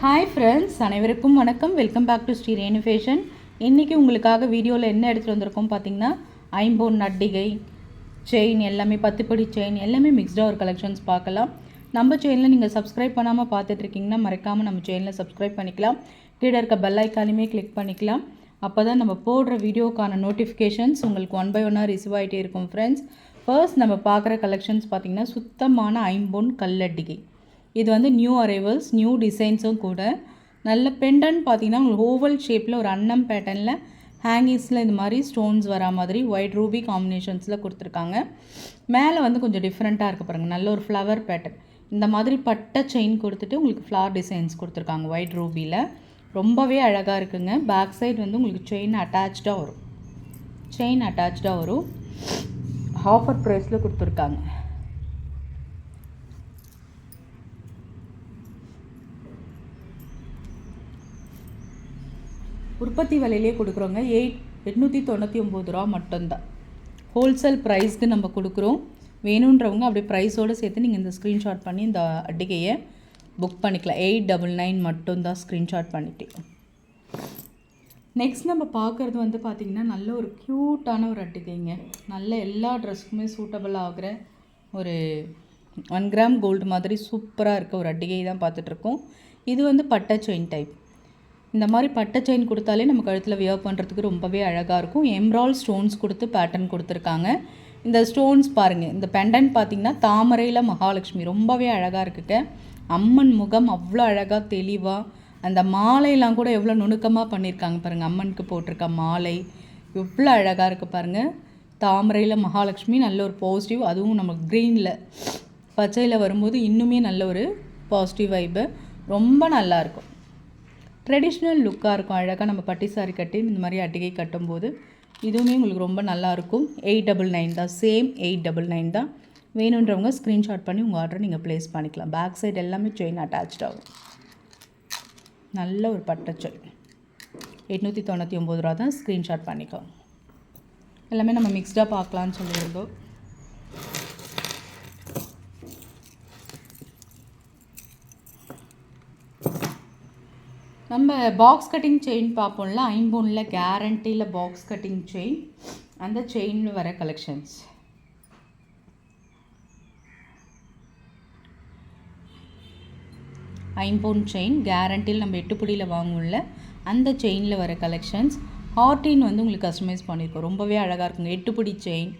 Hi friends அனைவருக்கும் வணக்கம். Welcome back to Sri Renu fashion இன்றைக்கி உங்களுக்காக வீடியோவில் என்ன எடுத்துகிட்டு வந்திருக்கோம் பார்த்தீங்கன்னா ஐம்போன் நட்டிகை செயின் எல்லாமே பத்துப்படி செயின் எல்லாமே மிக்ஸ்டாக ஒரு கலெக்ஷன்ஸ் பார்க்கலாம். நம்ம செயினில் நீங்கள் சப்ஸ்கிரைப் பண்ணாமல் பார்த்துட்ருக்கீங்கன்னா மறக்காமல் நம்ம செயினில் சப்ஸ்கிரைப் பண்ணிக்கலாம். கீழே இருக்க பெல் ஐக்கானுமே கிளிக் பண்ணிக்கலாம். அப்போ தான் நம்ம போடுற வீடியோக்கான நோட்டிஃபிகேஷன்ஸ் உங்களுக்கு ஒன் பை ஒன்னாக ரிசீவ் ஆகிட்டே இருக்கும் ஃப்ரெண்ட்ஸ் ஃபர்ஸ்ட் நம்ம பார்க்குற கலெக்ஷன்ஸ் பார்த்திங்கன்னா சுத்தமான ஐம்பொன் கல்லட்டிகை. இது வந்து நியூ அரைவல்ஸ் நியூ டிசைன்ஸும் கூட. நல்ல பெண்டன் பார்த்தீங்கன்னா உங்களுக்கு ஓவல் ஷேப்பில் ஒரு அன்னம் பேட்டர்னில் ஹேங்கிங்ஸில் இந்த மாதிரி ஸ்டோன்ஸ் வரா மாதிரி ஒயிட் ரூபி காம்பினேஷன்ஸில் கொடுத்துருக்காங்க. மேலே வந்து கொஞ்சம் டிஃப்ரெண்ட்டாக இருக்குது பாருங்கள் நல்ல ஒரு ஃப்ளவர் பேட்டர்ன் இந்த மாதிரி பட்டை செயின் கொடுத்துட்டு உங்களுக்கு ஃப்ளவர் டிசைன்ஸ் கொடுத்துருக்காங்க ஒயிட் ரூபியில் ரொம்பவே அழகாக இருக்குங்க. பேக் சைடு வந்து உங்களுக்கு செயின் அட்டாச்சாக வரும். செயின் அட்டாச்சாக வரும். ஆஃபர் ப்ரைஸில் கொடுத்துருக்காங்க. உற்பத்தி விலையிலே கொடுக்குறோங்க. எயிட் எட்நூற்றி தொண்ணூற்றி ஒம்பது ரூபா மட்டும்தான். ஹோல்சேல் ப்ரைஸ்க்கு நம்ம கொடுக்குறோம். வேணுன்றவங்க அப்படியே ப்ரைஸோடு சேர்த்து நீங்கள் இந்த ஸ்க்ரீன்ஷாட் பண்ணி இந்த அட்டிகையை புக் பண்ணிக்கலாம். எயிட் டபுள் நைன் மட்டும்தான் ஸ்க்ரீன்ஷாட் பண்ணிட்டு நெக்ஸ்ட் நம்ம பார்க்குறது வந்து பார்த்திங்கன்னா நல்ல ஒரு க்யூட்டான ஒரு அட்டிகைங்க. நல்ல எல்லா ட்ரெஸ்க்குமே சூட்டபிள் ஆகிற ஒரு ஒன் கிராம் கோல்டு மாதிரி சூப்பராக இருக்க ஒரு அட்டிகை தான் பார்த்துட்ருக்கோம் இது வந்து பட்டை செயின் டைப் இந்த மாதிரி பட்டை செயின் கொடுத்தாலே நம்ம கழுத்தில் வியர் பண்ணுறதுக்கு ரொம்பவே அழகாக இருக்கும். எம்ரால் ஸ்டோன்ஸ் கொடுத்து பேட்டர்ன் கொடுத்துருக்காங்க. இந்த ஸ்டோன்ஸ் பாருங்கள் இந்த பெண்டன் பார்த்திங்கன்னா தாமரையில் மகாலட்சுமி. ரொம்பவே அழகாக இருக்குங்க. அம்மன் முகம் அவ்வளோ அழகாக தெளிவாக அந்த மாலையெல்லாம் கூட எவ்வளோ நுணுக்கமாக பண்ணியிருக்காங்க பாருங்கள் அம்மனுக்கு போட்டிருக்க மாலை எவ்வளோ அழகாக இருக்குது பாருங்கள் தாமரையில் மகாலட்சுமி நல்ல ஒரு பாசிட்டிவ் அதுவும் நம்ம க்ரீனில் பச்சையில் வரும்போது இன்னுமே நல்ல ஒரு பாசிட்டிவ் வைப்பு ரொம்ப நல்லாயிருக்கும் ட்ரெடிஷ்னல் லுக்காக இருக்கும். அழகாக நம்ம பட்டி சாரி கட்டி இந்த மாதிரி அட்டிகை கட்டும்போது இதுவுமே உங்களுக்கு ரொம்ப நல்லாயிருக்கும். எயிட் டபுள் நைன் தான். சேம் எயிட் டபுள் நைன் தான். வேணுன்றவங்க ஸ்க்ரீன்ஷாட் பண்ணி உங்கள் ஆர்டரை நீங்கள் ப்ளேஸ் பண்ணிக்கலாம். பேக் சைடு எல்லாமே செயின் அட்டாச் ஆகும். நல்ல ஒரு பட்டை செயின் எட்நூற்றி தொண்ணூற்றி ஒம்பது ரூபா தான் ஸ்க்ரீன்ஷாட் பண்ணிக்கோங்க. எல்லாமே நம்ம மிக்ஸ்டாக பார்க்கலான்னு சொல்லியிருந்தோம். நம்ம பாக்ஸ் கட்டிங் செயின் பார்ப்போம்ல ஐம்பொனில் கேரண்டியில் பாக்ஸ் கட்டிங் செயின் அந்த செயினில் வர கலெக்ஷன்ஸ் ஐம்பொன் செயின் கேரண்டியில் நம்ம எட்டுப்புடியில் வாங்குவோம்ல அந்த செயினில் வர கலெக்ஷன்ஸ் ஹார்டின் வந்து உங்களுக்கு கஸ்டமைஸ் பண்ணியிருக்கோம். ரொம்பவே அழகாக இருக்குங்க. எட்டுப்புடி செயின்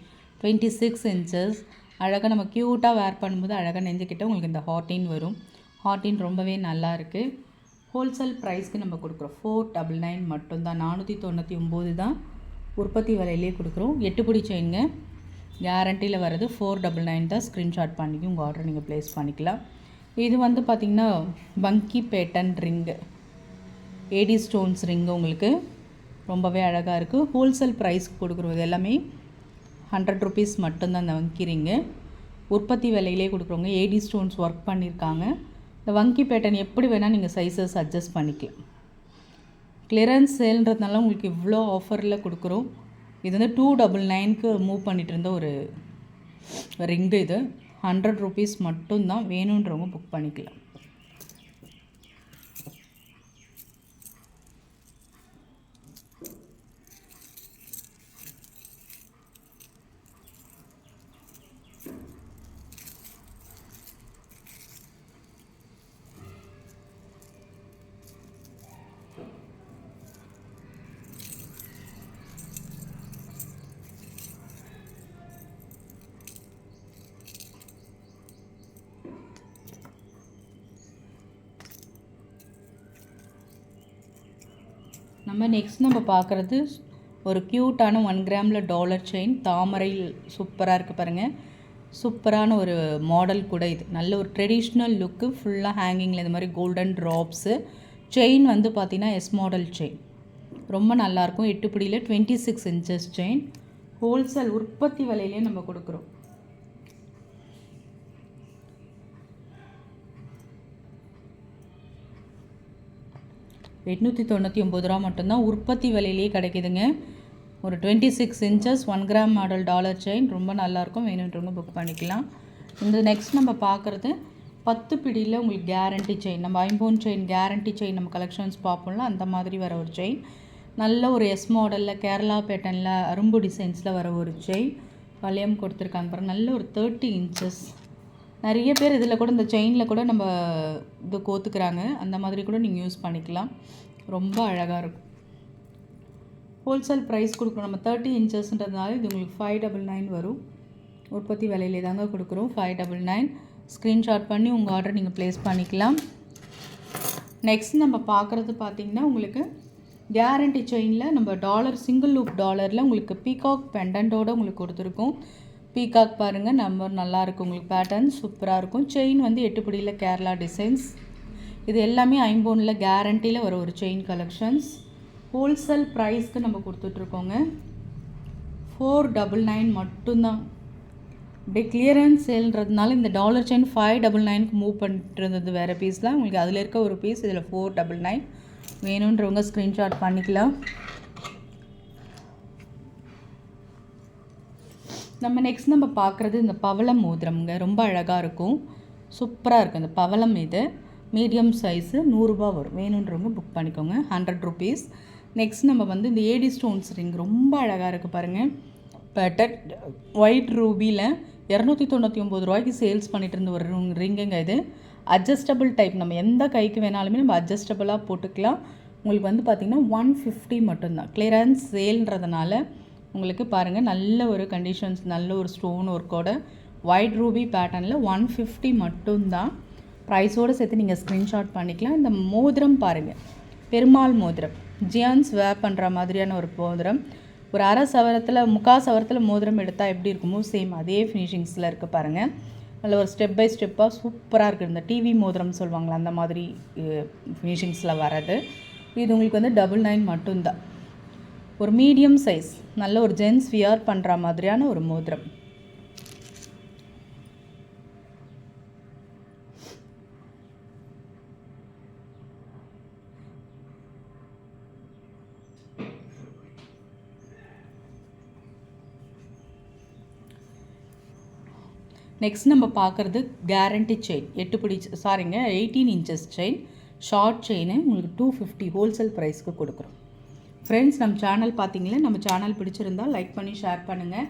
டுவெண்ட்டி சிக்ஸ் இன்ச்சஸ் அழகாக நம்ம க்யூட்டாக வேர் பண்ணும்போது அழகாக நெஞ்சுக்கிட்ட உங்களுக்கு இந்த ஹார்டின் வரும். ஹார்டின் ரொம்பவே நல்லா இருக்குது ஹோல்சேல் ப்ரைஸ்க்கு நம்ம கொடுக்குறோம். ஃபோர் டபுள் நைன் மட்டும்தான். நானூற்றி தொண்ணூற்றி ஒம்பது தான் உற்பத்தி விலையிலே கொடுக்குறோம். எட்டுப்படி செயினுங்க கேரண்டியில் வர்றது ஃபோர் டபுள் நைன் தான். ஸ்க்ரீன்ஷாட் பண்ணிக்கி உங்கள் ஆர்டர் நீங்கள் ப்ளேஸ் பண்ணிக்கலாம். இது வந்து பார்த்திங்கன்னா funky pattern ring AD stones ring உங்களுக்கு. ரொம்பவே அழகாக இருக்குது ஹோல்சேல் ப்ரைஸ்க்கு கொடுக்குறது எல்லாமே ஹண்ட்ரட் ருபீஸ் மட்டும்தான் அந்த வங்கி ரிங்கு உற்பத்தி விலையிலே கொடுக்குறவங்க ஏடி ஸ்டோன்ஸ் ஒர்க் பண்ணியிருக்காங்க இந்த வங்கி பேட்டர்ன் எப்படி வேணால் நீங்கள் சைஸஸ் அட்ஜஸ்ட் பண்ணிக்கலாம். கிளியரன்ஸ் சேல்ன்றதுனால உங்களுக்கு இவ்வளோ ஆஃபரில் கொடுக்குறோம். இது வந்து டூ டபுள் நைனுக்கு மூவ் பண்ணிகிட்டு இருந்த ஒரு ரிங்கு இது. ஹண்ட்ரட் ருபீஸ் மட்டும்தான் வேணுன்றவங்க புக் பண்ணிக்கலாம். நம்ம நெக்ஸ்ட் நம்ம பார்க்குறது ஒரு க்யூட்டான ஒன் கிராமில் டாலர் செயின் தாமரை சூப்பராக இருக்குது பாருங்கள் சூப்பரான ஒரு மாடல் கூட இது. நல்ல ஒரு ட்ரெடிஷ்னல் லுக்கு ஃபுல்லாக ஹேங்கிங்கில் இந்த மாதிரி கோல்டன் ட்ராப்ஸு செயின் வந்து பார்த்திங்கன்னா எஸ் மாடல் செயின் ரொம்ப நல்லாயிருக்கும் எட்டு பிடியில் twenty six inches chain wholesale உற்பத்தி விலையிலே நம்ம கொடுக்குறோம். எட்நூற்றி தொண்ணூற்றி ஒம்பது ரூபா மட்டும்தான் உற்பத்தி விலையிலேயே கிடைக்குதுங்க. ஒரு twenty six inches one gram model dollar chain ரொம்ப நல்லாயிருக்கும். வேணுன்றவங்க புக் பண்ணிக்கலாம். இந்த நெக்ஸ்ட் நம்ம பார்க்குறது பத்து பிடியில் உங்களுக்கு கேரண்டி செயின் நம்ம ஐம்போன் செயின் கேரண்டி செயின் நம்ம கலெக்ஷன்ஸ் பார்ப்போம்ல அந்த மாதிரி வர ஒரு செயின் நல்ல ஒரு எஸ் மாடலில் கேரளா பேட்டர்னில் அரும்பு டிசைன்ஸில் வர ஒரு செயின் வளையம் கொடுத்துருக்காங்க பாருங்கள் நல்ல ஒரு தேர்ட்டி இன்ச்சஸ் நிறைய பேர் இதில் கூட இந்த செயினில் கூட நம்ம இது கோத்துக்கிறாங்க. அந்த மாதிரி கூட நீங்கள் யூஸ் பண்ணிக்கலாம். ரொம்ப அழகாக இருக்கும். ஹோல்சேல் ப்ரைஸ் கொடுக்குறோம். நம்ம தேர்ட்டி இன்ச்சஸ்ன்றதுனால இது உங்களுக்கு ஃபைவ் டபுள் நைன் வரும். உற்பத்தி விலையிலே தாங்க கொடுக்குறோம். ஃபைவ் டபுள் நைன் ஸ்க்ரீன்ஷாட் பண்ணி உங்கள் ஆர்டர் நீங்கள் ப்ளேஸ் பண்ணிக்கலாம். நெக்ஸ்ட் நம்ம பார்க்குறது பார்த்திங்கன்னா உங்களுக்கு கேரண்டி செயினில் நம்ம டாலர் சிங்கிள் லூப் டாலரில் உங்களுக்கு பீகாக் பெண்டன்ட்டோடு உங்களுக்கு கொடுத்துருக்கோம். பீகாக் பாருங்கள் நம்பர் நல்லாயிருக்கும் உங்களுக்கு பேட்டர்ன் சூப்பராக இருக்கும். செயின் வந்து எட்டுப்படியில் கேரளா டிசைன்ஸ் இது எல்லாமே ஐம்போனில் கேரண்டியில் வர ஒரு செயின் கலெக்ஷன்ஸ் ஹோல்சேல் ப்ரைஸ்க்கு நம்ம கொடுத்துட்ருக்கோங்க. ஃபோர் டபுள் நைன் மட்டும்தான். அப்படியே கிளியரன்ஸ் சேல்ன்றதுனால இந்த டாலர் செயின் ஃபைவ் டபுள் நைனுக்கு மூவ் பண்ணிட்டு இருந்தது வேறு பீஸ் தான் உங்களுக்கு அதில் இருக்க ஒரு பீஸ் இதில் ஃபோர் டபுள் நைன் வேணுன்றவங்க ஸ்க்ரீன்ஷாட் பண்ணிக்கலாம். நம்ம நெக்ஸ்ட் நம்ம பார்க்குறது இந்த பவளம் மோதிரம்ங்க. ரொம்ப அழகாக இருக்கும். சூப்பராக இருக்கும் இந்த பவளம் இது. மீடியம் சைஸு நூறுரூபா வரும். வேணுன்றவங்க புக் பண்ணிக்கோங்க. ஹண்ட்ரட் ருபீஸ் நெக்ஸ்ட் நம்ம வந்து இந்த ஏடி ஸ்டோன்ஸ் ரிங் ரொம்ப அழகாக இருக்குது பாருங்கள் பட்டட் ஒயிட் ரூபியில் இரநூத்தி தொண்ணூற்றி ஒம்பது ரூபாய்க்கு சேல்ஸ் பண்ணிட்டு இருந்த ஒரு ரிங்குங்க இது. அட்ஜஸ்டபிள் டைப் நம்ம எந்த கைக்கு வேணாலுமே நம்ம அட்ஜஸ்டபிளாக போட்டுக்கலாம். உங்களுக்கு வந்து பார்த்திங்கன்னா ஒன் ஃபிஃப்டி மட்டும்தான். கிளியரன்ஸ் சேல்ன்றதுனால உங்களுக்கு பாருங்கள் நல்ல ஒரு கண்டிஷன்ஸ் நல்ல ஒரு ஸ்டோன் ஒர்க்கோட ஒயிட் ரூபி பேட்டர்னில் ஒன் ஃபிஃப்டி மட்டும்தான். ப்ரைஸோடு சேர்த்து நீங்கள் ஸ்க்ரீன்ஷாட் பண்ணிக்கலாம். இந்த மோதிரம் பாருங்கள் பெருமாள் மோதிரம். ஜியான்ஸ் வேர் பண்ணுற மாதிரியான ஒரு மோதிரம். ஒரு அரை சவரத்தில் முக்கால் சவரத்தில் மோதிரம் எடுத்தால் எப்படி இருக்குமோ சேம் அதே ஃபினிஷிங்ஸில் இருக்குது பாருங்கள் அதில் ஒரு ஸ்டெப் பை ஸ்டெப்பாக சூப்பராக இருக்குது இந்த டிவி மோதிரம் சொல்லுவாங்களே அந்த மாதிரி ஃபினிஷிங்ஸில் வர்றது. இது உங்களுக்கு வந்து டபுள் நைன் மட்டும்தான். ஒரு மீடியம் சைஸ் நல்ல ஒரு ஜென்ஸ் வியர் பண்ணுற மாதிரியான ஒரு மோதிரம். நெக்ஸ்ட் நம்ம பார்க்குறது கேரண்டி செயின் எட்டு பிடி சாரிங்க eighteen inches chain short chain உங்களுக்கு டூ ஃபிஃப்டி ஹோல்சேல் ப்ரைஸ்க்கு கொடுக்குறோம். ஃப்ரெண்ட்ஸ் நம்ம சேனல் பார்த்தீங்களா நம்ம சேனல் பிடிச்சிருந்தால் லைக் பண்ணி ஷேர் பண்ணுங்கள்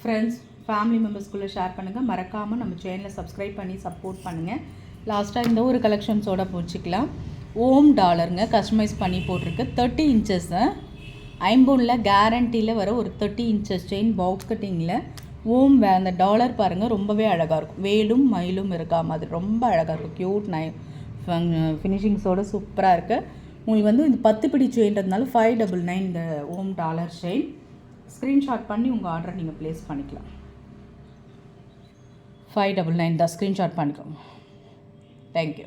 ஃப்ரெண்ட்ஸ் ஃபேமிலி மெம்பர்ஸ்குள்ளே ஷேர் பண்ணுங்கள் மறக்காமல் நம்ம சேனலை சப்ஸ்கிரைப் பண்ணி சப்போர்ட் பண்ணுங்கள் லாஸ்ட்டாக இந்த ஒரு கலெக்ஷன்ஸோட போச்சுக்கலாம். ஓம் டாலருங்க. கஸ்டமைஸ் பண்ணி போட்டிருக்கு. தேர்ட்டி இன்ச்சஸ்ஸை ஐம்பொனில் கேரண்டியில் வர ஒரு தேர்ட்டி இன்ச்சஸ் செயின் பாக்ஸ் கட்டிங்கில் ஓம் வே அந்த டாலர் பாருங்கள் ரொம்பவே அழகாக இருக்கும். வேலும் மயிலும் இருக்கா மாதிரி. ரொம்ப அழகாக இருக்கும். க்யூட் நை ஃபினிஷிங்ஸோடு சூப்பராக இருக்குது உங்களுக்கு வந்து இந்த பத்து பிடி செயின்றதுனால ஃபைவ் டபுள் நைன் இந்த ஓம் டாலர் செயின். ஸ்க்ரீன்ஷாட் பண்ணி உங்கள் ஆர்டரை நீங்கள் ப்ளேஸ் பண்ணிக்கலாம். ஃபைவ் டபுள் நைன் தான் ஸ்க்ரீன்ஷாட் பண்ணிக்கோங்க. Thank you